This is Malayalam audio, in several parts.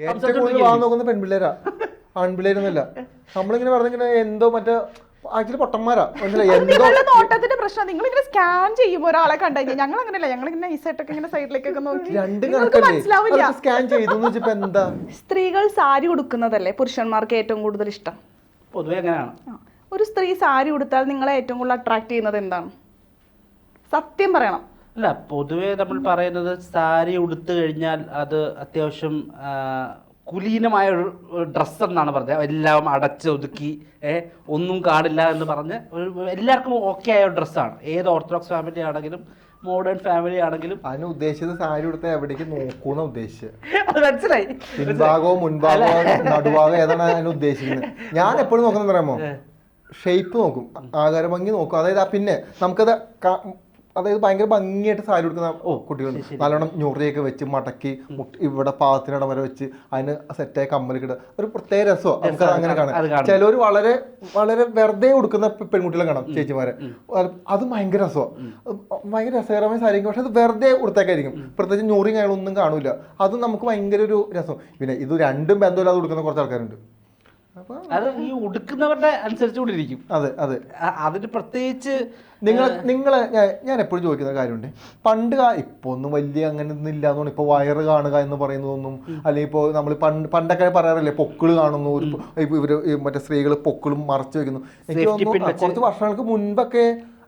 ഏറ്റവും കൂടുതൽ വാങ്ങാൻ നോക്കുന്ന പെൺപിള്ളേരാ. ആൺപിള്ളേരൊന്നുമല്ല. നമ്മളിങ്ങനെ പറഞ്ഞിങ്ങനെ എന്തോ മറ്റേ ആക്ച്വലി പൊട്ടന്മാരാ. മനസ്സിലായി? എന്തോ നോട്ടത്തിന്റെ പ്രശ്നം. നിങ്ങൾ ഇങ്ങനെ സ്കാൻ ചെയ്യുമ്പോൾ ഒരാളെ കണ്ടു കഴിഞ്ഞാൽ ഞങ്ങൾ അങ്ങനെയല്ല ഞങ്ങൾ ഇങ്ങനെ നൈസായിട്ടൊക്കെ ഇങ്ങനെ സൈഡിലേക്കൊക്കെ നോക്കി. രണ്ട് മനസ്സിലാവില്ല. സ്കാൻ ചെയ്തു എന്താ? സ്ത്രീകൾ സാരി ഉടുക്കുന്നതല്ലേ പുരുഷന്മാർക്ക് ഏറ്റവും കൂടുതൽ ഇഷ്ടം? പൊതുവെ അങ്ങനെയാണ്. ഒരു സ്ത്രീ സാരി ഉടുത്താൽ നിങ്ങളെ ഏറ്റവും കൂടുതൽ അട്രാക്ട് ചെയ്യുന്നത് എന്താണ്? സത്യം പറയണം. അല്ല പൊതുവെ നമ്മൾ പറയുന്നത് സാരി ഉടുത്തു കഴിഞ്ഞാൽ അത് അത്യാവശ്യം കുലീനമായ ഒരു ഡ്രസ്സ് എന്നാണ് പറഞ്ഞത്. എല്ലാം അടച്ച് ഒതുക്കി ഏ, ഒന്നും കാണില്ല എന്ന് പറഞ്ഞ് ഒരു എല്ലാവർക്കും ഓക്കെ ആയ ഒരു ഡ്രസ്സാണ് ഏത് ഓർത്തഡോക്സ് ഫാമിലി ആണെങ്കിലും മോഡേൺ ഫാമിലി ആണെങ്കിലും. അതിന് ഉദ്ദേശിച്ചത് സാരി ഉടുത്ത എവിടേക്ക് നോക്കൂന്ന ഉദ്ദേശിച്ചത്. അത് മനസ്സിലായി. പിൻഭാഗവും മുൻഭാഗവും നടുഭാഗം ഏതാണ് അതിന് ഉദ്ദേശിക്കുന്നത്. ഞാൻ എപ്പോഴും നോക്കുന്നത് ഷേപ്പ് നോക്കും ആകാര ഭംഗി നോക്കും. അതായത് ആ പിന്നെ നമുക്കത് അതായത് ഭയങ്കര ഭംഗിയായിട്ട് സാരി കൊടുക്കുന്ന ഓ കുട്ടികളുണ്ട്. നല്ലോണം ഞൊറിയൊക്കെ വെച്ച് മടക്കി ഇവിടെ പാത്തിനിടം വരെ വെച്ച് അതിന് സെറ്റായ കമ്മലൊക്കെ കിട ഒരു പ്രത്യേക രസമാണ് നമുക്ക് അങ്ങനെ കാണാം. ചിലർ വളരെ വളരെ വെറുതെ കൊടുക്കുന്ന പെൺകുട്ടികളെ കാണാം ചേച്ചിമാരെ. അത് ഭയങ്കര രസമാണ് ഭയങ്കര രസകരമായ സാരിക്കും പക്ഷെ അത് വെറുതെ കൊടുത്തേക്കായിരിക്കും പ്രത്യേകിച്ച് ഞൊറിയും കാര്യങ്ങളൊന്നും കാണൂല അത് നമുക്ക് ഭയങ്കര ഒരു രസം. പിന്നെ ഇത് രണ്ടും ബന്ധമില്ലാതെ കൊടുക്കുന്ന കുറച്ച് ആൾക്കാരുണ്ട്. അത് ഈ ഉടുക്കുന്നവരുടെ അനുസരിച്ച് കൊണ്ടിരിക്കും അതെ അതെ. അതിന് പ്രത്യേകിച്ച് നിങ്ങൾ നിങ്ങളെ ഞാൻ എപ്പോഴും ചോദിക്കുന്ന കാര്യമുണ്ട്. പണ്ട് ഇപ്പൊ ഒന്നും വലിയ അങ്ങനെ ഒന്നും ഇല്ലാന്ന് ഇപ്പൊ വയറ് കാണുക എന്ന് പറയുന്നതൊന്നും അല്ലെങ്കിൽ ഇപ്പോൾ നമ്മൾ പണ്ട് പണ്ടൊക്കെ പറയാറില്ലേ പൊക്കിൾ കാണുന്നു ഇവർ മറ്റേ സ്ത്രീകൾ പൊക്കിളും മറച്ചു വെക്കുന്നു. എനിക്ക് തോന്നുന്നു. കുറച്ച് വർഷങ്ങൾക്ക് മുൻപൊക്കെ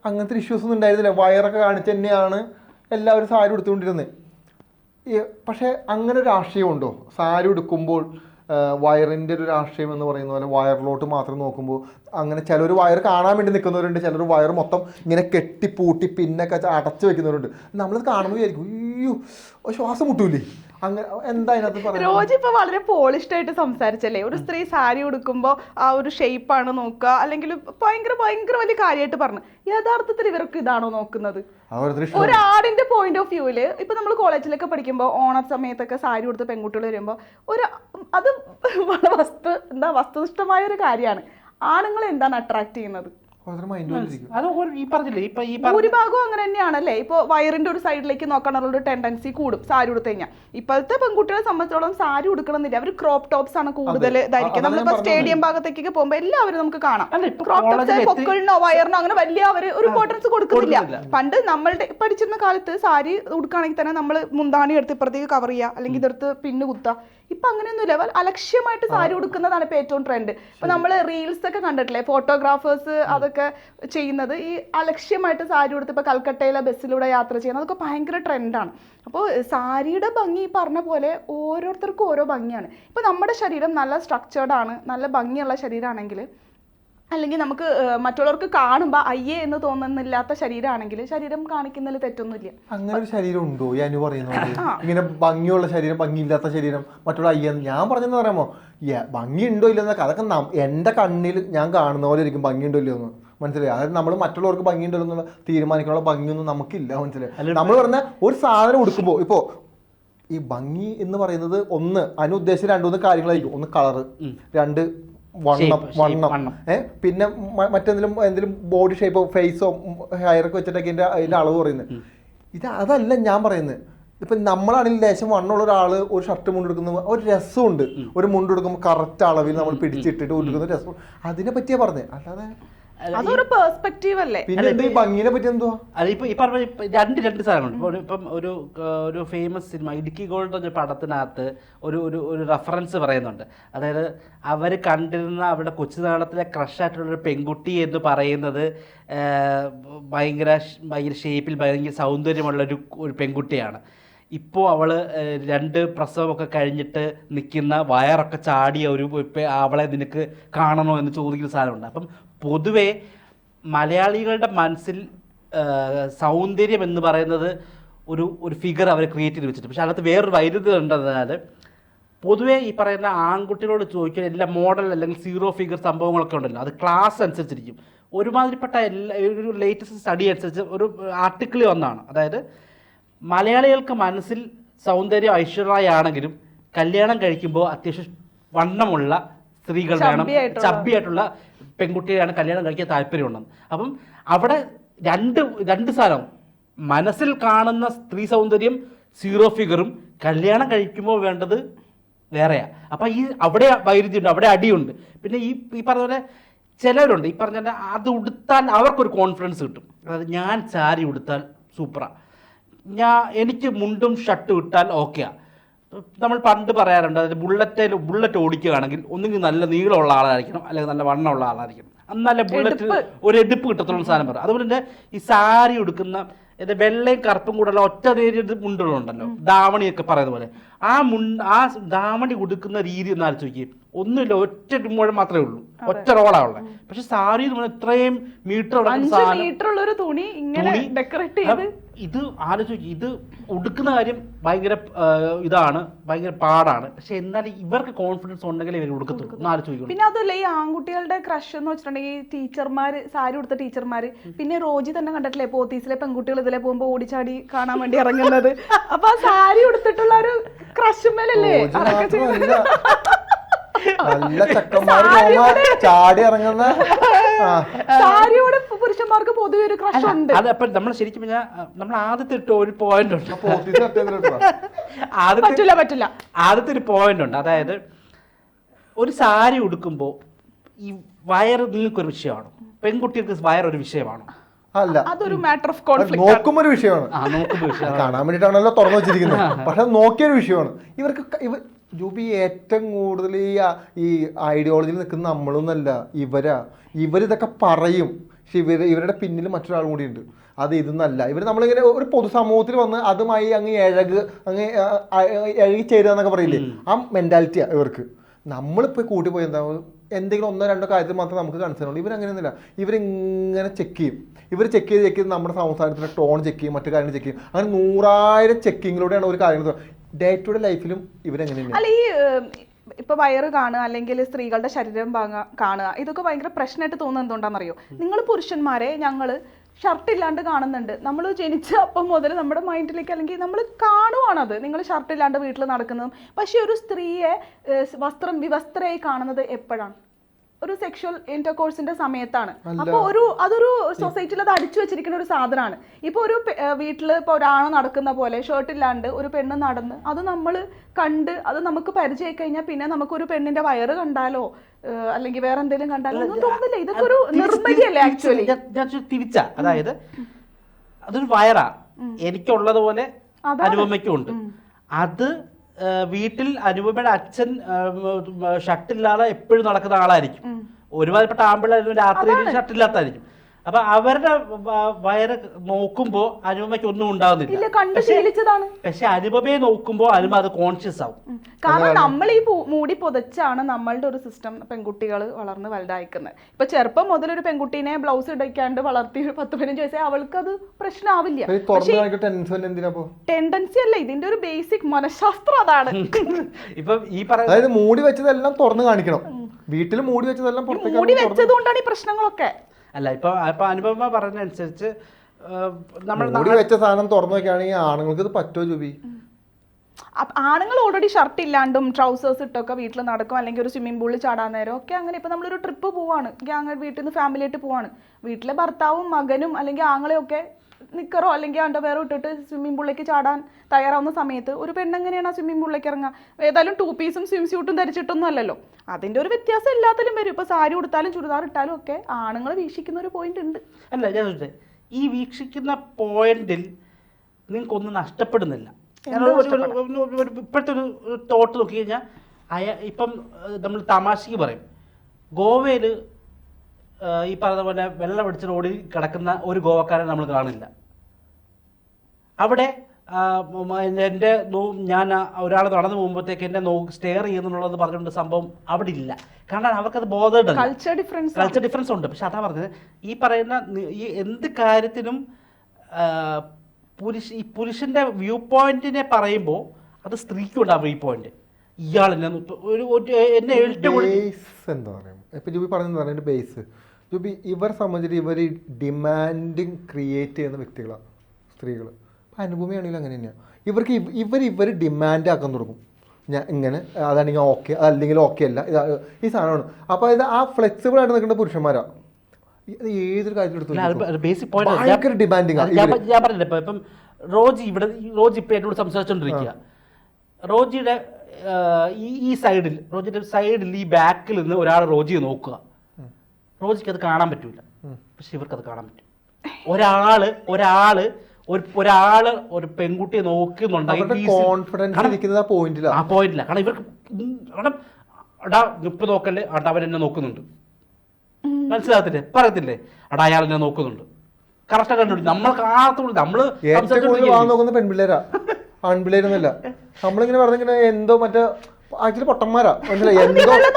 അങ്ങനത്തെ ഇഷ്യൂസ് ഒന്നും ഉണ്ടായിരുന്നില്ല. വയറൊക്കെ കാണിച്ച് തന്നെയാണ് എല്ലാവരും സാരി ഉടുത്തുകൊണ്ടിരുന്നത്. പക്ഷെ അങ്ങനെ ഒരു രാഷ്ട്രീയമുണ്ടോ സാരി ഉടുക്കുമ്പോൾ വയറിന്റെ ഒരു രാഷ്ട്രീയം എന്ന് പറയുന്ന പോലെ വയറിലോട്ട് മാത്രം നോക്കുമ്പോൾ അങ്ങനെ ചിലർ വയർ കാണാൻ വേണ്ടി നിൽക്കുന്നവരുണ്ട് ചിലർ വയർ മൊത്തം ഇങ്ങനെ കെട്ടി പൂട്ടി പിന്നൊക്കെ അടച്ചു വെക്കുന്നവരുണ്ട്. നമ്മളത് കാണുമ്പോൾ വിചാരിക്കും അയ്യോ ശ്വാസം മുട്ടൂലേ? അങ്ങനെ എന്താ അതിനകത്ത് പറയുന്നത്? രോജി ഇപ്പൊ വളരെ പോളിഷ്ഡ് ആയിട്ട് സംസാരിച്ചല്ലേ? ഒരു സ്ത്രീ സാരി ഉടുക്കുമ്പോ ആ ഒരു ഷേപ്പാണ് നോക്കുക അല്ലെങ്കിൽ ഭയങ്കര ഭയങ്കര വലിയ കാര്യമായിട്ട് പറഞ്ഞു. യഥാർത്ഥത്തിൽ ഇവർക്ക് ഇതാണോ നോക്കുന്നത്? ഒരാടിന്റെ പോയിന്റ് ഓഫ് വ്യൂവിൽ ഇപ്പൊ നമ്മൾ കോളേജിലൊക്കെ പഠിക്കുമ്പോൾ ഓണ സമയത്തൊക്കെ സാരി കൊടുത്ത പെൺകുട്ടികൾ വരുമ്പോൾ ഒരു അത് വസ്തു എന്താ വസ്തുനിഷ്ഠമായ ഒരു കാര്യമാണ് ആണുങ്ങളെ എന്താണ് അട്രാക്ട് ചെയ്യുന്നത്? അത് ഒരു ഈ പറഞ്ഞില്ലേ ഇപ്പൊ ഈ ഭൂരിഭാഗവും അങ്ങനെ തന്നെയാണല്ലേ ഇപ്പോൾ വയറിന്റെ ഒരു സൈഡിലേക്ക് നോക്കാനുള്ള ഒരു ടെൻഡൻസി കൂടും സാരി ഉടുത്തു കഴിഞ്ഞാൽ ഇപ്പോഴത്തെ പെൺകുട്ടികളെ സംബന്ധിച്ചോളം സാരി ഉടുക്കണമെന്നില്ല. അവർ ക്രോപ്പ് ടോപ്സ് ആണ് കൂടുതൽ ധരിക്കുന്നത് നമ്മളിപ്പോ സ്റ്റേഡിയം ഭാഗത്തേക്കൊക്കെ പോകുമ്പോൾ എല്ലാവരും നമുക്ക് കാണാം. ക്രോപ്പ് ടോപ്സ് പൊക്കളിനോ വയറിനോ അങ്ങനെ വലിയ അവർ ഒരു ഇമ്പോർട്ടൻസ് കൊടുക്കുന്നില്ല. പണ്ട് നമ്മളുടെ പഠിച്ചിരുന്ന കാലത്ത് സാരി ഉടുക്കുകയാണെങ്കിൽ തന്നെ നമ്മൾ മുന്താണി എടുത്ത് ഇപ്പുറത്തേക്ക് കവർ ചെയ്യുക അല്ലെങ്കിൽ ഇതെടുത്ത് പിന്നെ കുത്തുക. ഇപ്പൊ അങ്ങനെയൊന്നുമില്ല. അലക്ഷ്യമായിട്ട് സാരി ഉടുക്കുന്നതാണ് ഇപ്പൊ ഏറ്റവും ട്രെൻഡ് ഇപ്പൊ നമ്മൾ റീൽസ് ഒക്കെ കണ്ടിട്ടില്ലേ? ഫോട്ടോഗ്രാഫേഴ്സ് അതൊക്കെ ചെയ്യുന്നത്. ഈ അലക്ഷ്യമായിട്ട് സാരി ഉടുത്ത് ഇപ്പോൾ കൽക്കട്ടയിലെ ബസ്സിലൂടെ യാത്ര ചെയ്യുന്നത് അതൊക്കെ ഭയങ്കര ട്രെൻഡാണ്. അപ്പോൾ സാരിയുടെ ഭംഗി ഈ പറഞ്ഞ പോലെ ഓരോരുത്തർക്കും ഓരോ ഭംഗിയാണ്. ഇപ്പോൾ നമ്മുടെ ശരീരം നല്ല സ്ട്രക്ചേർഡ് ആണ് നല്ല ഭംഗിയുള്ള ശരീരമാണെങ്കിൽ അല്ലെങ്കിൽ നമുക്ക് മറ്റുള്ളവർക്ക് കാണുമ്പോൾ അയ്യേ എന്ന് തോന്നുന്നില്ലാത്ത ശരീരമാണെങ്കിൽ ശരീരം കാണിക്കുന്നതിൽ തെറ്റൊന്നുമില്ല. അങ്ങനെ ഒരു ശരീരം ഉണ്ടോ? ഞാൻ പറയുന്നത്. ഇങ്ങനെ ഭംഗിയുള്ള ശരീരം ഭംഗിയില്ലാത്ത ശരീരം മറ്റുള്ള അയ്യെന്ന് ഞാൻ പറഞ്ഞെന്ന് പറയാമോ ഭംഗി ഉണ്ടോ ഇല്ലെന്നൊക്കെ അതൊക്കെ എന്റെ കണ്ണിൽ ഞാൻ കാണുന്ന പോലെ ഇരിക്കും ഭംഗി ഉണ്ടോ ഇല്ലയോ എന്ന്. മനസ്സിലായി? അതായത് നമ്മൾ മറ്റുള്ളവർക്ക് ഭംഗി ഉണ്ടോ എന്നുള്ള തീരുമാനിക്കാനുള്ള ഭംഗിയൊന്നും നമുക്കില്ല മനസ്സിലായി? നമ്മൾ പറഞ്ഞ ഒരു സാധനം ഉടുക്കുമ്പോൾ ഇപ്പോൾ ഈ ഭംഗി എന്ന് പറയുന്നത് ഒന്ന് അതിന് രണ്ടുമൂന്ന് രണ്ടു മൂന്ന് കാര്യങ്ങളായിരിക്കും. ഒന്ന് കളറ് രണ്ട് വണ്ണം വണ്ണം. ഏഹ് പിന്നെ മറ്റെന്തെങ്കിലും എന്തെങ്കിലും ബോഡി ഷേപ്പോ ഫേസോ ഹെയറൊക്കെ വെച്ചിട്ടൊക്കെ ഇതിന്റെ അതിന്റെ അളവ് പറയുന്നത്. ഇത് അതല്ല ഞാൻ പറയുന്നത്. ഇപ്പൊ നമ്മളാണെങ്കിൽ ലേശം വണ്ണമുള്ള ഒരാൾ ഒരു ഷർട്ട് മുണ്ടെടുക്കുന്ന ഒരു രസമുണ്ട്. ഒരു മുണ്ടെടുക്കുമ്പോൾ കറക്റ്റ് അളവിൽ നമ്മൾ പിടിച്ചിട്ടിട്ട് ഉടുക്കുന്ന രസം അതിനെ പറ്റിയാ പറഞ്ഞത്. അല്ലാതെ അതൊരു പെർസ്പെക്റ്റീവ് അല്ലേ? പിന്നെ എന്ത് ഈ ഭംഗിനെ പറ്റി എന്തുവാ? അതിപ്പോ ഈ പറഞ്ഞ ഇപ്പൊ രണ്ട് രണ്ട് സാധനങ്ങളുണ്ട്. ഇപ്പൊ ഒരു- ഇപ്പം ഒരു ഒരു ഫേമസ് സിനിമ ഇടുക്കി ഗോൾഡ് എന്ന പടത്തിനകത്ത് ഒരു ഒരു ഒരു റെഫറൻസ് പറയുന്നുണ്ട്. അതായത് അവർ കണ്ടിരുന്ന അവരുടെ കൊച്ചുനാളത്തിലെ ക്രഷായിട്ടുള്ള ഒരു പെൺകുട്ടി എന്ന് പറയുന്നത് ഭയങ്കര ഭയങ്കര ഷേപ്പിൽ ഭയങ്കര സൗന്ദര്യമുള്ള ഒരു ഒരു പെൺകുട്ടിയാണ്. ഇപ്പോൾ അവൾ രണ്ട് പ്രസവമൊക്കെ കഴിഞ്ഞിട്ട് നിൽക്കുന്ന വയറൊക്കെ ചാടിയ ഒരു ഇപ്പോൾ അവളെ നിനക്ക് കാണണോ എന്ന് ചോദിക്കുന്ന സാധനമുണ്ട്. അപ്പം പൊതുവേ മലയാളികളുടെ മനസ്സിൽ സൗന്ദര്യം എന്ന് പറയുന്നത് ഒരു ഒരു ഫിഗർ അവർ ക്രിയേറ്റ് ചെയ്ത് വെച്ചിട്ട് പക്ഷേ അതിനകത്ത് വേറൊരു വൈരുദ്ധ്യം ഉണ്ടെന്നാൽ പൊതുവേ ഈ പറയുന്ന ആൺകുട്ടികളോട് ചോദിക്കുന്ന എല്ലാ മോഡൽ അല്ലെങ്കിൽ സീറോ ഫിഗർ സംഭവങ്ങളൊക്കെ ഉണ്ടല്ലോ അത് ക്ലാസ് അനുസരിച്ചിരിക്കും. ഒരുമാതിരിപ്പെട്ട എല്ലാ ഒരു ലേറ്റസ്റ്റ് സ്റ്റഡി അനുസരിച്ച് ഒരു ആർട്ടിക്കിൾ വന്നാണ്. അതായത് മലയാളികൾക്ക് മനസ്സിൽ സൗന്ദര്യം ഐശ്വര്യമായാണെങ്കിലും കല്യാണം കഴിക്കുമ്പോൾ അത്യാവശ്യം വണ്ണമുള്ള സ്ത്രീകൾ വേണം. ചബ്ബിയായിട്ടുള്ള. പെൺകുട്ടിയാണ് കല്യാണം കഴിക്കാൻ താല്പര്യമുള്ളത്. അപ്പം അവിടെ രണ്ട് രണ്ട് സ്ഥലം മനസ്സിൽ കാണുന്ന സ്ത്രീ സൗന്ദര്യം സീറോ ഫിഗറും കല്യാണം കഴിക്കുമ്പോൾ വേണ്ടത് വേറെയാ. അപ്പം ഈ അവിടെ വൈരുദ്ധ്യമുണ്ട് അവിടെ അടിയുണ്ട്. പിന്നെ ഈ ഈ പറഞ്ഞ പോലെ ചിലവരുണ്ട്. ഈ പറഞ്ഞ അത് ഉടുത്താൽ അവർക്കൊരു കോൺഫിഡൻസ് കിട്ടും. അതായത് ഞാൻ സാരി ഉടുത്താൽ സൂപ്പറാ ഞാൻ എനിക്ക് മുണ്ടും ഷർട്ടും ഇട്ടാൽ ഓക്കെയാണ് നമ്മൾ പണ്ട് പറയാറുണ്ട് അതായത് ബുള്ളറ്റിൽ ബുള്ളറ്റ് ഓടിക്കുകയാണെങ്കിൽ ഒന്നുകിൽ നല്ല നീളമുള്ള ആളായിരിക്കണം അല്ലെങ്കിൽ നല്ല വണ്ണമുള്ള ആളായിരിക്കണം. എന്നാലേ ബുള്ളറ്റ് ഒരു എടുപ്പ് കിട്ടത്തുള്ള സാധനം പറയും. അതുപോലെ തന്നെ ഈ സാരി ഉടുക്കുന്ന വെള്ളയും കറുപ്പും കൂടെ ഒറ്റ നേരിയ മുണ്ടുകളുണ്ടല്ലോ ദാവണിയൊക്കെ പറയുന്ന പോലെ. ആ മുണ്ട് ആ ദാവണി കൊടുക്കുന്ന രീതി ഒന്ന് ആലോചിച്ച് നോക്കി ഒന്നുമില്ല ഒറ്റ മുഴം മാത്രമേ ഉള്ളൂ. ഒറ്റ റോളാ ഉള്ളത് പക്ഷെ സാരി ഇത്രയും മീറ്റർ തുണി ഇങ്ങനെ തുണി ഡെക്കറേറ്റ് ചെയ്ത് അഹ് ഇത് ആലോചിച്ച് ഇത് ഒടുക്കുന്ന കാര്യം ഭയങ്കര ഇതാണ് ഭയങ്കര പാടാണ്. പക്ഷെ എന്നാലും ഇവർക്ക് കോൺഫിഡൻസ് ഉണ്ടെങ്കിൽ ഇവർ ആലോചിക്കണം പിന്നെ അതല്ല ഈ ആൺകുട്ടികളുടെ ക്രഷ് എന്ന് വെച്ചിട്ടുണ്ടെങ്കിൽ ടീച്ചർമാർ സാരി കൊടുത്ത ടീച്ചർമാർ പിന്നെ റോജി തന്നെ കണ്ടിട്ടില്ലേ പോത്തീസിലെ പെൺകുട്ടികൾ ഇതിലെ പോകുമ്പോ ഓടിച്ചാടി കാണാൻ വേണ്ടി ഇറങ്ങുന്നത്. അപ്പൊ ആ സാരി കൊടുത്തിട്ടുള്ള ഒരു ക്രഷുമേലല്ലേ. നല്ല ചക്കന്മാര് ചാടി ഇറങ്ങുന്ന സാരിയോട് പുരുഷന്മാർക്ക് പൊതുവെ ഒരു ക്രഷ് ഉണ്ട്. അത് അപ്പൊ നമ്മൾ ശരിക്കും പറഞ്ഞാൽ നമ്മൾ ആദ്യത്തെ ഇട്ട ഒരു പോയിന്റ് ഉണ്ട്. ആദ്യത്തെ പറ്റില്ല പറ്റില്ല ആദ്യത്തെ ഒരു പോയിന്റ് ഉണ്ട്. അതായത് ഒരു സാരി ഉടുക്കുമ്പോൾ ഈ വയറ് നിങ്ങൾക്കൊരു വിഷയമാണ്. പെൺകുട്ടികൾക്ക് വയറൊരു വിഷയമാണ്. അല്ല. അതൊരു മാറ്റർ ഓഫ് കോൺഫ്ലിക്റ്റ് നോക്കുമ്പോ ഒരു വിഷയമാണ്. കാണാൻ വേണ്ടിയിട്ടാണല്ലോ തുറന്നു വെച്ചിരിക്കുന്നത്. പക്ഷെ നോക്കിയ ഒരു വിഷയമാണ്. ഇവർക്ക് ഇവർ ജൂബി ഏറ്റവും കൂടുതൽ ഈ ഈ ഐഡിയോളജിയിൽ നിൽക്കുന്ന നമ്മളൊന്നല്ല ഇവരാ. ഇവരിതൊക്കെ പറയും. പക്ഷെ ഇവർ ഇവരുടെ പിന്നിൽ മറ്റൊരാളും കൂടി ഉണ്ട്. അത് ഇതൊന്നല്ല. ഇവർ നമ്മളിങ്ങനെ ഒരു പൊതുസമൂഹത്തിൽ വന്ന് അതുമായി അങ്ങ് ഇഴക് അങ്ങ് ഇഴകി ചേരുക എന്നൊക്കെ പറയില്ലേ? ആ മെന്റാലിറ്റിയാണ് ഇവർക്ക്. നമ്മളിപ്പോൾ കൂട്ടി പോയി എന്താ എന്തെങ്കിലും ഒന്നോ രണ്ടോ കാര്യത്തിൽ മാത്രം നമുക്ക് കൺസേൺ ഉള്ളൂ. ഇവരങ്ങനെയൊന്നുമില്ല. ഇവരിങ്ങനെ ചെക്ക് ചെയ്യും. ഇവർ ചെക്ക് ചെയ്ത് ചെക്ക് ചെയ്ത് നമ്മുടെ സംസാരത്തിന്റെ ടോൺ ചെക്ക് ചെയ്യും മറ്റു കാര്യങ്ങൾ ചെക്ക് ചെയ്യും. അങ്ങനെ നൂറായിരം ചെക്കിങ്ങിലൂടെയാണ് ഒരു കാര്യങ്ങൾ. ഡേ ടു ഡേ ലൈഫിലും ഇവരെങ്ങനെ തന്നെയാണ് അല്ല ഇപ്പൊ വയറ് കാണുക അല്ലെങ്കിൽ സ്ത്രീകളുടെ ശരീരം കാണുക ഇതൊക്കെ ഭയങ്കര പ്രശ്നമായിട്ട് തോന്നുന്നത് എന്തുകൊണ്ടാണെന്നറിയോ? നിങ്ങൾ പുരുഷന്മാരെ ഞങ്ങൾ ഷർട്ട് ഇല്ലാണ്ട് കാണുന്നുണ്ട്. നമ്മൾ ജനിച്ച അപ്പം മുതൽ നമ്മുടെ മൈൻഡിലേക്ക് അല്ലെങ്കിൽ നമ്മൾ കാണുവാണത്. നിങ്ങൾ ഷർട്ട് ഇല്ലാണ്ട് വീട്ടിൽ നടക്കുന്നതും പക്ഷെ ഒരു സ്ത്രീയെ വസ്ത്രം വിവസ്ത്രയായി കാണുന്നത് എപ്പോഴാണ്? ഒരു സെക്ഷൽ ഇന്റർകോഴ്സിന്റെ സമയത്താണ്. അപ്പൊ ഒരു അതൊരു സൊസൈറ്റിയിൽ അത് അടിച്ചു വെച്ചിരിക്കുന്ന ഒരു സാധനമാണ്. ഇപ്പൊ ഒരു വീട്ടിൽ ഇപ്പൊ ഒരാണ് നടക്കുന്ന പോലെ ഷർട്ട് ഇല്ലാണ്ട് ഒരു പെണ്ണ് നടന്ന് അത് നമ്മൾ കണ്ട് അത് നമുക്ക് പരിചയമായി കഴിഞ്ഞാൽ പിന്നെ നമുക്ക് ഒരു പെണ്ണിന്റെ വയറ് കണ്ടാലോ? അല്ലെങ്കിൽ വേറെ എന്തെങ്കിലും കണ്ടാലോ? ഒന്നും തോന്നില്ല ഇതൊക്കെ ഒരു നിർമ്മിതിയല്ലേ ആക്ച്വലി തിരിച്ചാ? അതായത് അതൊരു വയറാ. എനിക്കുള്ളതുപോലെ പോലെ അനുപമയ്ക്കും ഉണ്ട്. അത് വീട്ടിൽ അനുപമയുടെ അച്ഛൻ ഷട്ടില്ലാതെ എപ്പോഴും നടക്കുന്ന ആളായിരിക്കും. ഒരുമാതിരിപ്പെട്ട ആമ്പിള്ളായിരുന്നു രാത്രിയിൽ ഷർട്ടില്ലാത്തായിരിക്കും അപ്പൊ അവരുടെ വയറ് നോക്കുമ്പോ അനുപമയ്ക്ക് ഒന്നും ഉണ്ടാവുന്നില്ല. ഉണ്ടാകുന്നില്ല ശീലിച്ചതാണ്. പക്ഷെ അനുപമയെ നോക്കുമ്പോ അനുപ അത് കോൺഷ്യസ് ആവും. കാരണം നമ്മൾ ഈ മൂടി പൊതച്ചാണ് നമ്മളുടെ ഒരു സിസ്റ്റം പെൺകുട്ടികൾ വളർന്ന് വലുതായിക്കുന്നത്. ഇപ്പൊ ചെറുപ്പം മുതൽ ഒരു പെൺകുട്ടീനെ ബ്ലൗസ് ഇടയ്ക്കാണ്ട് വളർത്തി ഒരു പത്ത് പതിനഞ്ച് വയസ്സായി അവൾക്ക് അത് പ്രശ്നമാവില്ല ടെൻഡൻസി അല്ല ഇതിന്റെ ഒരു ബേസിക് മനഃശാസ്ത്രം അതാണ്. ഇപ്പൊ ഈ പറയുന്നത് അതായത് മൂടി വെച്ചതെല്ലാം തുറന്നു കാണിക്കണം. വീട്ടിൽ മൂടി വെച്ചതെല്ലാം പുറത്തേക്ക് മൂടി വെച്ചതുകൊണ്ടാണ് ഈ പ്രശ്നങ്ങളൊക്കെ. അല്ല ഇപ്പൊ ഇപ്പൊ അനുപമ പറഞ്ഞനുസരിച്ച് നമ്മൾ മൂടി വെച്ച സാധനം തുറന്നു വെക്കുകയാണെങ്കിൽ ആണുങ്ങൾക്ക് ഇത് പറ്റുമോ ജൂബി? ആണുങ്ങൾ ഓൾറെഡി ഷർട്ട് ഇല്ലാണ്ടും ട്രൗസേഴ്സ് ഇട്ടൊക്കെ വീട്ടിൽ നടക്കും അല്ലെങ്കിൽ ഒരു സ്വിമ്മിംഗ് പൂളിൽ ചാടാൻ നേരം ഒക്കെ അങ്ങനെ ഇപ്പൊ നമ്മളൊരു ട്രിപ്പ് പോവാണ്. ഗ്യാങ് വീട്ടിൽ നിന്ന് ഫാമിലി ആയിട്ട് പോവാണ്. വീട്ടിലെ ഭർത്താവും മകനും അല്ലെങ്കിൽ ആങ്ങളെയൊക്കെ നിക്കറോ അല്ലെങ്കിൽ അണ്ടർവെയറോ ഇട്ടിട്ട് സ്വിമ്മിംഗ് പൂളിലേക്ക് ചാടാൻ തയ്യാറാവുന്ന സമയത്ത് ഒരു പെണ്ണെങ്ങനെയാണ് ആ സ്വിമ്മിംഗ് പൂളിലേക്ക് ഇറങ്ങുക? ഏതായാലും ടൂ പീസും സ്വിം സ്യൂട്ടും ധരിച്ചിട്ടൊന്നും അല്ലല്ലോ. അതിന്റെ ഒരു വ്യത്യാസം എല്ലാത്തിലും വരും. ഇപ്പോൾ സാരി കൊടുത്താലും ചുരിദാർ ഇട്ടാലും ഒക്കെ ആണുങ്ങൾ വീക്ഷിക്കുന്ന ഒരു പോയിന്റ് ഉണ്ട്. അല്ല ഞാൻ ഈ വീക്ഷിക്കുന്ന പോയിന്റിൽ നിങ്ങൾക്കൊന്നും നഷ്ടപ്പെടുന്നില്ല. ഇപ്പോഴത്തെ ഒരു തോട്ട് നോക്കി കഴിഞ്ഞാൽ അയ ഇപ്പം നമ്മൾ തമാശക്ക് പറയും. ഗോവയിൽ ഈ പറഞ്ഞ പോലെ വെള്ളം അടിച്ച് റോഡിൽ കിടക്കുന്ന ഒരു ഗോവക്കാരൻ നമ്മൾ കാണില്ല അവിടെ എന്റെ നോ- ഞാൻ ഒരാൾ നടന്നു പോകുമ്പോഴത്തേക്ക് എന്നെ നോ സ്റ്റെയർ ചെയ്യുന്നുള്ളത് പറഞ്ഞിട്ട് സംഭവം അവിടെ ഇല്ല കാരണം അവർക്കത് ബോധമുണ്ട് കൾച്ചർ ഡിഫറൻസ് കൾച്ചർ ഡിഫറൻസ് ഉണ്ട്. പക്ഷെ അതാ പറഞ്ഞത് ഈ പറയുന്ന ഈ എന്ത് കാര്യത്തിനും പുരുഷ ഈ പുരുഷന്റെ വ്യൂ പോയിന്റിനെ പറയുമ്പോൾ അത് സ്ത്രീക്കും ഉണ്ട് ആ വ്യൂ പോയിന്റ്. ഇയാൾ ഒരു എന്നെ എന്താ പറയുക ഇപ്പൊ ജൂബി പറഞ്ഞെന്ന് പറഞ്ഞ ബേസ് ജൂബി ഇവർ സംബന്ധിച്ചിട്ട് ഇവർ ഡിമാൻഡിങ് ക്രിയേറ്റ് ചെയ്യുന്ന വ്യക്തികളാണ് സ്ത്രീകൾ അനുഭൂമിയാണെങ്കിലും അങ്ങനെ തന്നെയാണ് ഇവർക്ക് ഇവർ ഇവർ ഡിമാൻഡ് ആക്കാൻ തുടങ്ങും. ഞാൻ ഇങ്ങനെ അതാണെങ്കിൽ ഓക്കെ അതല്ലെങ്കിൽ ഓക്കെ അല്ല. ഇത് ഈ സാധനമാണ്. അപ്പോൾ ഇത് ആ ഫ്ലെക്സിബിൾ ആയിട്ട് നിൽക്കുന്ന പുരുഷന്മാരാണ് ഏതൊരു പോയിന്റ് ഡിമാൻഡിങ് ഞാൻ പറഞ്ഞില്ല ഇപ്പൊ ഇപ്പം റോജി ഇവിടെ റോജി ഇപ്പം എന്നോട് സംസാരിച്ചോണ്ടിരിക്കുക റോജിയുടെ ഈ ഈ സൈഡിൽ റോജിയുടെ സൈഡിൽ ഈ ബാക്കിൽ നിന്ന് ഒരാൾ റോജിയെ നോക്കുക. റോജിക്ക് അത് കാണാൻ പറ്റൂല. പക്ഷെ ഇവർക്ക് അത് കാണാൻ പറ്റും. ഒരാൾ ഒരാൾ ഒരു ഒരാൾ ഒരു പെൺകുട്ടിയെ നോക്കുന്നുണ്ടെങ്കിൽ കോൺഫിഡൻസ് കാരണം ആ പോയിന്റിലാണ് ആ പോയിന്റില്ല കാരണം ഇവർക്ക് കാരണം എടാ ഇപ്പൊ നോക്കല്ലേ അടാ അവൻ എന്നെ നോക്കുന്നുണ്ട്. മനസ്സിലാകത്തില്ലേ? പറയത്തില്ലേ? അടാ അയാൾ എന്നെ നോക്കുന്നുണ്ട്. കറക്റ്റ് കണ്ടുപിടിക്കും നമ്മൾ കാണാത്തോളൂ നമ്മൾ. നോക്കുന്ന പെൺപിള്ളേരാ. ആൺപിള്ളേരൊന്നുമില്ല. നമ്മളിങ്ങനെ പറഞ്ഞിങ്ങനെ എന്തോ മറ്റേ ആക്ച്വലി പൊട്ടന്മാരാ.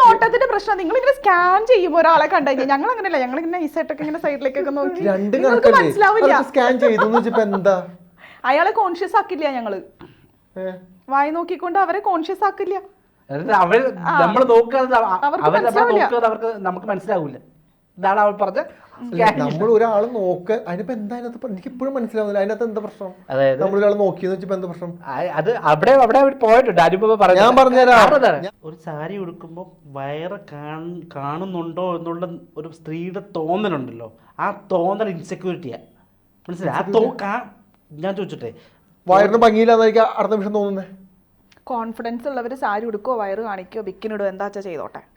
നോട്ടത്തിന്റെ പ്രശ്നം. നിങ്ങൾ ഇങ്ങനെ സ്കാൻ ചെയ്യുമ്പോൾ ഒരാളെ കണ്ടു കഴിഞ്ഞാൽ ഞങ്ങൾ അങ്ങനെയല്ല ഞങ്ങൾ ഇങ്ങനെ നൈസായിട്ടൊക്കെ ഇങ്ങനെ സൈഡിലേക്കൊക്കെ നോക്കി. രണ്ട് മനസ്സിലാവില്ല. സ്കാൻ ചെയ്തു. എന്താ? അയാളെ കോൺഷ്യസ് ആക്കില്ല ഞങ്ങൾ? വായി നോക്കിക്കൊണ്ട് അവരെ കോൺഷ്യസ് ആക്കില്ല. അവർ അവർ നമ്മൾ. നോക്കുന്നത് അവർക്ക് നമുക്ക് മനസ്സിലാവില്ല. ഇതാണ് അവൾ പറഞ്ഞ നമ്മൾ ഒരാൾ നോക്ക അതിനിപ്പോ എന്താ അതിനകത്ത് എനിക്ക് ഇപ്പോഴും മനസ്സിലാവുന്നില്ല. അതിനകത്ത് എന്താ പ്രശ്നം? അതായത് നമ്മൾ ഒരാൾ നോക്കിയെന്ന് വെച്ചപ്പോ എന്താ പ്രശ്നം? അത് അവിടെ അവിടെ ഒരു പോയിട്ടുണ്ട്. അനുഭവം പറഞ്ഞു ഞാൻ പറഞ്ഞുതരാം. ഒരു സാരി ഉടുക്കുമ്പോൾ വയറ് കാണ്- കാണുന്നുണ്ടോ എന്നുള്ള ഒരു സ്ത്രീയുടെ തോന്നലുണ്ടല്ലോ. ആ തോന്നൽ ഇൻസെക്യൂരിറ്റിയാ മനസ്സിലായി? ആ തോ ഞാൻ ചോദിച്ചിട്ടെ. വയറിന് ഭംഗിയില്ലാന്നായിരിക്കും അടുത്ത നിമിഷം തോന്നുന്നേ. കോൺഫിഡൻസ് ഉള്ളവർ സാരി ഉടുക്കോ വയറ് കാണിക്കോ ബിക്കിനിടോ എന്താ വെച്ചാൽ ചെയ്തോട്ടെ?